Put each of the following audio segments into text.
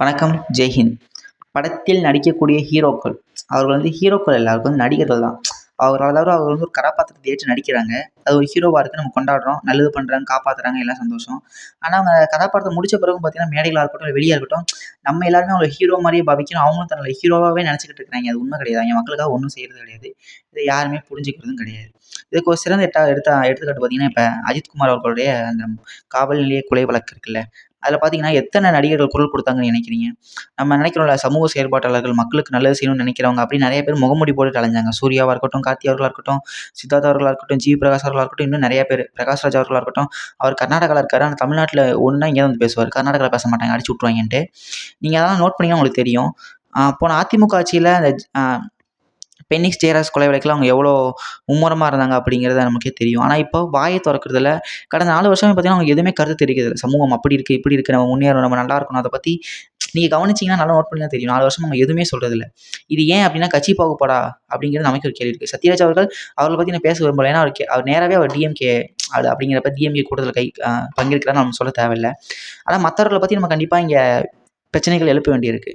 வணக்கம் ஜெய்ஹிந்த் படத்தில் நடிக்கக்கூடிய ஹீரோக்கள். அவர்கள் வந்து ஹீரோக்கள் இல்லை அவர்கள் வந்து நடிகர்கள் தான். அவர் அதாவது அவர் வந்து ஒரு கதாபாத்திரத்தை ஏற்று நடிக்கிறாங்க. அது ஒரு ஹீரோவாக இருக்குது நம்ம கொண்டாடுறோம் நல்லது பண்ணுறாங்க காப்பாற்றுறாங்க எல்லாம் சந்தோஷம். ஆனால் அவங்க கதாபாத்திரம் முடித்த பிறகு பார்த்தீங்கன்னா மேடைகளாக இருக்கட்டும் வெளியாக இருக்கட்டும் நம்ம எல்லாருமே அவங்கள ஹீரோ மாதிரியே பாவிக்கணும். அவங்களும் தன்னை ஹீரோவாகவே நினச்சிக்கிட்டு இருக்கிறாங்க. அது உண்மை கிடையாது. அவங்க மக்களுக்காக ஒன்றும் செய்கிறது கிடையாது. இதை யாருமே புரிஞ்சுக்கிறதும் கிடையாது. இதுக்கு ஒரு சிறந்த எட்டா எடுத்த எடுத்துக்காட்டு பார்த்தீங்கன்னா இப்போ அஜித்குமார் அவர்களுடைய அந்த காவல் நிலைய கொலை வழக்கு இருக்குல்ல அதில் பார்த்தீங்கன்னா எத்தனை நடிகர்கள் குரல் கொடுத்தாங்கன்னு நினைக்கிறீங்க? நம்ம நினைக்கிறோம்ல சமூக செயற்பாட்டாளர்கள் மக்களுக்கு நல்லது செய்யணும்னு நினைக்கிறவங்க அப்படின்னு நிறைய பேர் முகமூடி போட்டு அலைஞ்சாங்க. சூர்யாவாக இருக்கட்டும் கார்த்தி அவர்களாக இருக்கட்டும் சித்தார்த் அவர்களாக இருக்கட்டும் ஜி. பிரகாஷ் அவர்களாக இருக்கட்டும் இன்னும் நிறைய பேர். பிரகாஷ்ராஜ் அவர்களாக இருக்கட்டும் அவர் கர்நாடகாவில் இருக்கார். ஆனால் தமிழ்நாட்டில் ஒன்றா இங்கே வந்து பேசுவார். கர்நாடகாவில் பேச மாட்டாங்க அடிச்சு விட்ருவாங்கன்ட்டு நீங்கள் அதெல்லாம் நோட் பண்ணிங்கன்னா உங்களுக்கு தெரியும். போன அதிமுக ஆட்சியில் அந்த பென்னிக்ஸ் ஜெயராஜ் கொலை வழக்கில் அவங்க எவ்வளோ மும்முரமாக இருந்தாங்க அப்படிங்கிறது நமக்கே தெரியும். ஆனால் இப்போ வாயை திறக்கிறதில்ல கடந்த நாலு வருஷமே பார்த்தீங்கன்னா அவங்க எதுவுமே கருத்து தெரிவிக்கிறது சமூகம் அப்படி இருக்குது இப்படி இருக்குது நம்ம முன்னேறணும் நம்ம நல்லா இருக்கணும் அதை பற்றி நீங்கள் கவனிச்சிங்கன்னா நல்லா நோட் பண்ணி தான் தெரியும். நாலு வருஷம் அவங்க எதுவுமே சொல்கிறதில்ல இது ஏன் அப்படின்னா கட்சி பாகுபாடா அப்படிங்கிறது நமக்கு ஒரு கேள்வி இருக்குது சத்யராஜ் அவர்கள் அவர்களை பற்றி நான் பேச விரும்பல. ஏன்னா அவர் அவர் நேராகவே அவர் டிஎம்கே ஆள் அப்படிங்கிறப்ப டிஎம்கே கூட்டத்தில் கை பங்கேற்கிறான்னு நம்ம சொல்ல தேவையில்லை. ஆனால் மற்றவர்களை பற்றி நம்ம கண்டிப்பாக இங்கே பிரச்சனைகள் எழுப்ப வேண்டியிருக்கு.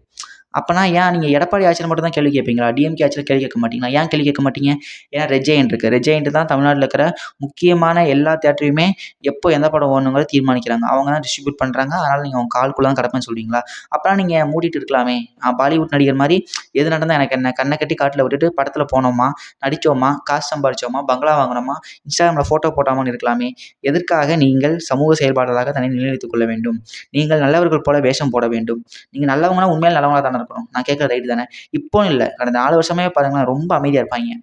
அப்போனா ஏன் நீங்கள் எடப்பாடி ஆட்சியில் மட்டும் தான் கேள்வி கேட்பீங்களா டிஎம்கே ஆட்சியில் கேள்வி கேட்க மாட்டீங்களா? ஏன் கேள்வி கேட்க மாட்டீங்க? ஏன்னா ரெஜெயின் இருக்குது ரெஜெயின்ட்டு தான் தமிழ்நாட்டில் இருக்கிற முக்கியமான எல்லா தேட்டரையுமே எப்போ எந்த படம் ஓடணுங்கிறத தீர்மானிக்கிறாங்க. அவங்க தான் டிஸ்ட்ரிபியூட் பண்ணுறாங்க அதனால் நீங்கள் அவங்க கால்குள்ளே தான் கிடப்பேன்னு சொல்கிறீங்களா அப்போனா நீங்கள் மூடிட்டு இருக்கலாமே. பாலிவுட் நடிகர் மாதிரி எது நடந்தால் எனக்கு என்ன? கண்ணை கட்டி காட்டில் விட்டுட்டு படத்தில் போனோமா? நடித்தோமா காசு சம்பாதிச்சோமா பங்களா வாங்கினோமா? இன்ஸ்டாகிராமில் ஃபோட்டோ போட்டாமான்னு இருக்கலாமே. எதற்காக நீங்கள் சமூக செயல்பாடுகளாக தன்னை நிலைநிறுத்திக் கொள்ள வேண்டும்? நீங்கள் நல்லவர்கள் போல வேஷம் போட வேண்டும். நீங்கள் நல்லவங்கன்னா உண்மையில் நல்லவங்களாக தானே இருக்கணும் நான் கேட்குற ரைட்டு தானே? இப்போ இல்லை. கடந்த நாலு வருஷமே பாருங்களேன் ரொம்ப அமைதியாக இருப்பாங்க.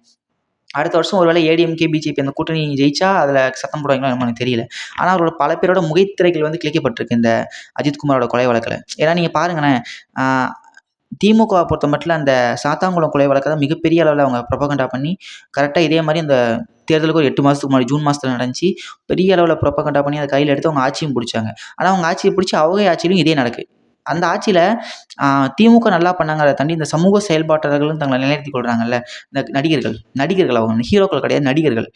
அடுத்த வருஷம் ஒருவேளை ஏடிஎம்கே பிஜேபி அந்த கூட்டணி ஜெயிச்சா அதில் சத்தம் போடுவாங்களோ எனக்கு தெரியல. ஆனால் அவரோட பல பேரோட முகைத்திரைகள் வந்து கிளிக்கப்பட்டிருக்கு இந்த அஜித்குமாரோட கொலை வழக்கில். ஏன்னா நீங்கள் பாருங்களேன் திமுகவை பொறுத்த மட்டும் அந்த சாத்தாங்குளம் கொலை வழக்கை தான் மிகப்பெரிய அளவில் அவங்க ப்ரொபகண்டா பண்ணி கரெக்டாக இதே மாதிரி அந்த தேர்தலுக்கு ஒரு எட்டு மாதத்துக்கு முன்னாடி ஜூன் மாதத்தில் நடந்துச்சு. பெரிய அளவில் ப்ரொபகண்டா பண்ணி அதை கையில் எடுத்து அவங்க ஆட்சியும் பிடிச்சாங்க. ஆனால் அவங்க ஆட்சியை பிடிச்சி அவங்க ஆட்சியிலும் இதே நடக்கு. அந்த ஆட்சியில் திமுக நல்லா பண்ணாங்க அதை தாண்டி இந்த சமூக செயல்பாட்டாளர்களும் தங்களை நிலைநிறுத்திக் கொள்கிறாங்கல்ல இந்த நடிகர்கள். நடிகர்கள் அவங்க ஹீரோக்கள் கிடையாது நடிகர்கள்.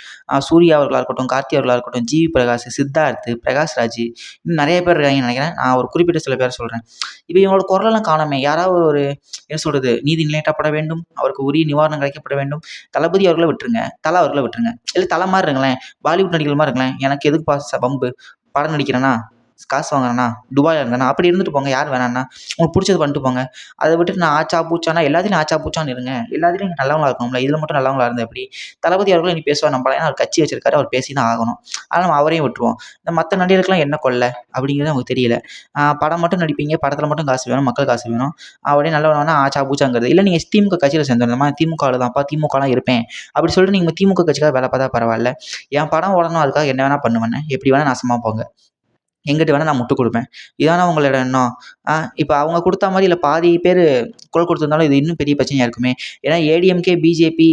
சூர்யா அவர்களாக இருக்கட்டும் கார்த்தி அவர்களாக இருக்கட்டும் ஜிவி பிரகாஷ் சித்தார்த் பிரகாஷ் ராஜ் இன்னும் நிறைய பேர் இருக்காங்கன்னு நினைக்கிறேன். நான் ஒரு குறிப்பிட்ட சில பேர் சொல்கிறேன் இப்போ இவங்களோட குரலெல்லாம் காணாமே. யாராவது ஒரு என்ன சொல்கிறது நீதி நிலையேற்றப்பட வேண்டும் அவருக்கு உரிய நிவாரணம் கிடைக்கப்பட வேண்டும். தளபதி அவர்களை விட்டுருங்க. தலை அவர்களை விட்டுருங்க. இல்லை தலை மாதிரி இருங்களேன். பாலிவுட் நடிகர்கள் மாதிரி இருங்களேன். எனக்கு எதுக்கு பாஸ் பம்பு? படம் நடிக்கிறேன்னா காசு வாங்குறேன்னா துபாயில் இருக்கேண்ணா அப்படி இருந்துட்டு போங்க யார் வேணாண்ணா உங்களுக்கு பிடிச்சது பண்ணிட்டு போங்க. அதை விட்டுட்டு நான் ஆச்சா பூச்சானா எல்லாத்தையும் ஆச்சா பூச்சான்னு இருங்க. எல்லாத்திலையும் நல்லவங்களா இருக்கணும்ல. இதில் மட்டும் நல்லவங்களா இருந்தால் எப்படி? தளபதி அவர்களும் இனி பேசுவார் நம்மளால ஏன்னா அவர் கட்சி வச்சிருக்காரு அவர் பேசி தான் ஆகணும். அதனால் நம்ம அவரையும் விட்டுருவோம். இந்த மற்ற நடிகர்களுக்கெல்லாம் என்ன கொள்ள? அப்படிங்கிறது நமக்கு தெரியல. படம் மட்டும் நடிப்பீங்க படத்தில் மட்டும் காசு வேணும் மக்கள் காசு வேணும். அப்படியே நல்லவனா ஆச்சா பூச்சாங்கிறது. இல்லை நீங்கள் திமுக கட்சியில் சேர்ந்துருந்தோமா திமுகவில் தான்ப்பா திமுகலாம் இருப்பேன். அப்படி சொல்லிட்டு நீங்கள் திமுக கட்சிக்காக வேலை பார்த்தா பரவாயில்ல. என் படம் ஓடணும் அதுக்காக என்ன வேணால் பண்ணுவேன் எப்படி வேணால் நாசமாக போங்க. எங்கிட்ட வேணால் நான் முட்டு கொடுப்பேன். இதானே உங்களோட எண்ணம்? இப்போ அவங்க கொடுத்த மாதிரி இல்லை பாதி பேர் குரல் கொடுத்துருந்தாலும் இது இன்னும் பெரிய பிரச்சனையாக இருக்குமே. ஏன்னா ஏடிஎம்கே பிஜேபி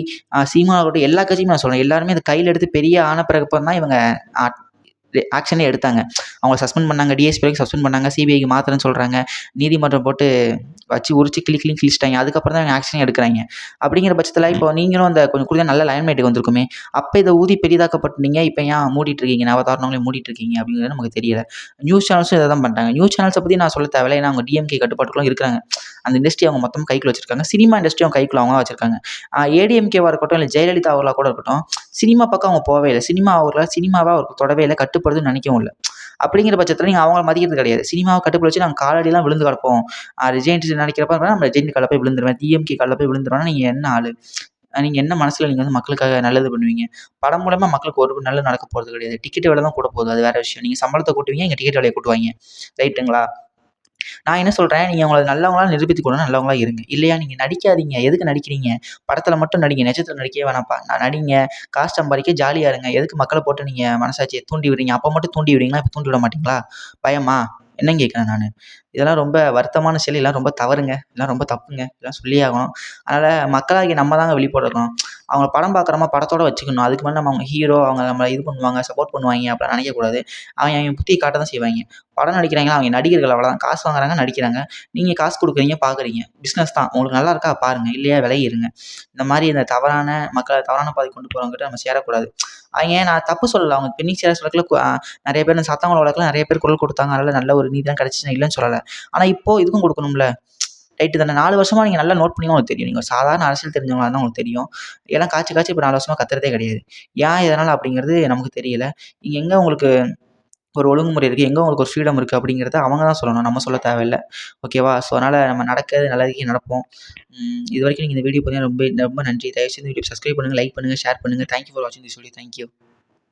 சீமானோட எல்லா கட்சியும் நான் சொல்கிறேன் எல்லாருமே இந்த கையில் எடுத்து பெரிய ஆன பிறகு தான் இவங்க ஆக்ஷனே எடுத்தாங்க. அவங்க சஸ்பெண்ட் பண்ணாங்க டிஎஸ்பிக்கு சஸ்பெண்ட் பண்ணாங்க சிபிஐக்கு மாத்திரன்னு சொல்கிறாங்க நீதிமன்றம் போட்டு வச்சு உரிச்சு கிளி கிளி கிழிச்சிட்டாங்க. அதுக்கப்புறம் தான் ஆக்ஷனே எடுக்கிறாங்க. அப்படிங்கிற பட்சத்தில் இப்போ நீங்களும் அந்த கொஞ்சம் கூட நல்ல லைன்மேட்டுக்கு வந்திருக்குமே அப்போ இதை ஊதி பெரிதாக்கப்பட்டீங்க இப்போ ஏன் மூடிட்டு இருக்கீங்க நவதாரணங்களே மூடிட்டு இருக்கீங்க அப்படிங்கிறது நமக்கு தெரியல. நியூஸ் சேனல்ஸும் இதை தான் பண்ணுறாங்க நியூஸ் சேனல்ஸை பற்றி நான் சொல்ல தேவையில்லை. ஏன்னா அவங்க டிஎம்கே கட்டுப்பாட்டுக்குள்ள இருக்கிறாங்க. அந்த இண்டஸ்ட்ரி அவங்க மொத்தம் கைக்குள்ள வச்சிருக்காங்க. சினிமா இண்டஸ்ட்ரி அவங்க கைக்குள்ள அவங்க வச்சிருக்காங்க. ஏடிஎம்கேவாக இருக்கட்டும் இல்லை ஜெயலலிதா அவர்களாக கூட இருக்கட்டும் சினிமா பக்கம் அவங்க போகவே இல்லை. சினிமா அவர்களால் சினிமாவாக அவருக்கு தொடவே இல்லை கட்டுப்படுதுன்னு நினைக்கவும் இல்லை. அப்படிங்கிற பட்சத்தில் நீங்கள் அவங்கள மதிக்கிறது கிடையாது. சினிமாவை கட்டுப்பட வச்சு நாங்கள் காலடியெல்லாம் விழுந்து கிடப்போம். ரெஜெயின்ட் நினைக்கிறப்ப நம்ம ரெஜெயின்ட் காலில் போய் விழுந்துருவேன். டிஎம்கே காலில் போய் விழுந்துருவேன்னா நீங்கள் என்ன ஆள்? நீங்கள் என்ன மனசில் நீங்கள் வந்து மக்களுக்காக நல்லது பண்ணுவீங்க? படம் மூலமாக மக்களுக்கு ஒரு நல்லது நடக்க போகிறது கிடையாது. டிக்கெட் விலை தான் கூட போகுது. அது வேறு விஷயம். நீங்கள் சம்பளத்தை கூட்டுவீங்க எங்கள் டிக்கெட் விலையை கூட்டுவாங்க. ரைட்டுங்களா நான் என்ன சொல்கிறேன் நீங்கள் உங்களை நல்லவங்களாக நிரூபித்து கொண்டு நல்லவங்களா இருங்க. இல்லையா? நீங்கள் நடிக்காதீங்க. எதுக்கு நடிக்கிறீங்க? படத்தில் மட்டும் நடிங்க. நட்சத்திரம் நடிக்கவே வேணாம்ப்பா. நான் நடிங்க. காசு சம்பாதிக்க ஜாலியாக இருங்க. எதுக்கு மக்களை போட்டு நீங்கள் மனசாட்சியை தூண்டி விடுறீங்க? அப்போ மட்டும் தூண்டி விடுறீங்களா இப்போ தூண்டி விட மாட்டிங்களா? பயமா? என்னன்னு கேட்குறேன் நான்? இதெல்லாம் ரொம்ப வருத்தமான செயல். எல்லாம் ரொம்ப தவறுங்க. இதெல்லாம் ரொம்ப தப்புங்க. இதெல்லாம் சொல்லியே ஆகணும். அதனால் மக்களாகி நம்ம தாங்க வெளிப்படுறோம். அவங்க படம் பார்க்குறோமா படத்தோட வச்சுக்கணும். அதுக்கு மேலே நம்ம அவங்க ஹீரோ அவங்க நம்மளை இது பண்ணுவாங்க சப்போர்ட் பண்ணுவாங்க அப்படிலாம் நினைக்கக்கூடாது. அவங்க அவங்க புத்தியை காட்ட தான் செய்வாங்க. படம் நடிக்கிறாங்களா? அவங்க நடிகர்கள் அவ்வளோதான் காசு வாங்குறாங்க நடிக்கிறாங்க. நீங்கள் காசு கொடுக்குறீங்க பார்க்குறீங்க பிஸ்னஸ் தான். உங்களுக்கு நல்லா இருக்கா? பாருங்கள் இல்லையா? விலகிருங்க. இந்த மாதிரி இந்த தவறான மக்களை தவறான பாதை கொண்டு போகிறவங்ககிட்ட நம்ம சேரக்கூடாது. அவங்க நான் தப்பு சொல்லலை. அவங்க பெண்ணி சேர வழக்கில் நிறைய பேர் இந்த வழக்கில் நிறைய பேர் குரல் கொடுத்தாங்க. அதனால் நல்ல ஒரு நீதி தான் கிடச்சிச்சு இல்லைன்னு சொல்லலை. ஆனால் இப்போது இதுக்கும் கொடுக்கணும்ல. ரைட்டு தானே? நாலு வருஷமாக நீங்கள் நல்லா நோட் பண்ணி உங்களுக்கு தெரியும். நீங்கள் சாதாரண அரசியல் தெரிஞ்சவங்களா தான் உங்களுக்கு தெரியும். எல்லாம் காய்ச்சி காய்ச்சி இப்போ நாலு வருஷமாக கத்துறதே கிடையாது. ஏன் எதனால் அப்படிங்கிறது நமக்கு தெரியல. இங்கே எங்கே உங்களுக்கு ஒரு ஒழுங்குமுறை இருக்குது எங்கே உங்களுக்கு ஒரு ஃப்ரீடம் இருக்குது அப்படிங்கிறத அவங்க தான் சொல்லணும். நம்ம சொல்ல தேவையில்ல. ஓகேவா ஸோ அதனால் நம்ம நடக்கிறது நல்லதுக்கே நடப்போம். இது வரைக்கும் நீங்கள் இந்த வீடியோ பார்த்தீங்கன்னா ரொம்ப ரொம்ப நன்றி. தயவுசெய்து வீடியோ சப்ஸ்கிரைப் பண்ணுங்கள் லைக் பண்ணுங்கள் ஷேர் பண்ணுங்கள் தேங்க்யூ ஃபார் வாட்சிங் தி சொல்லி தேங்க்யூ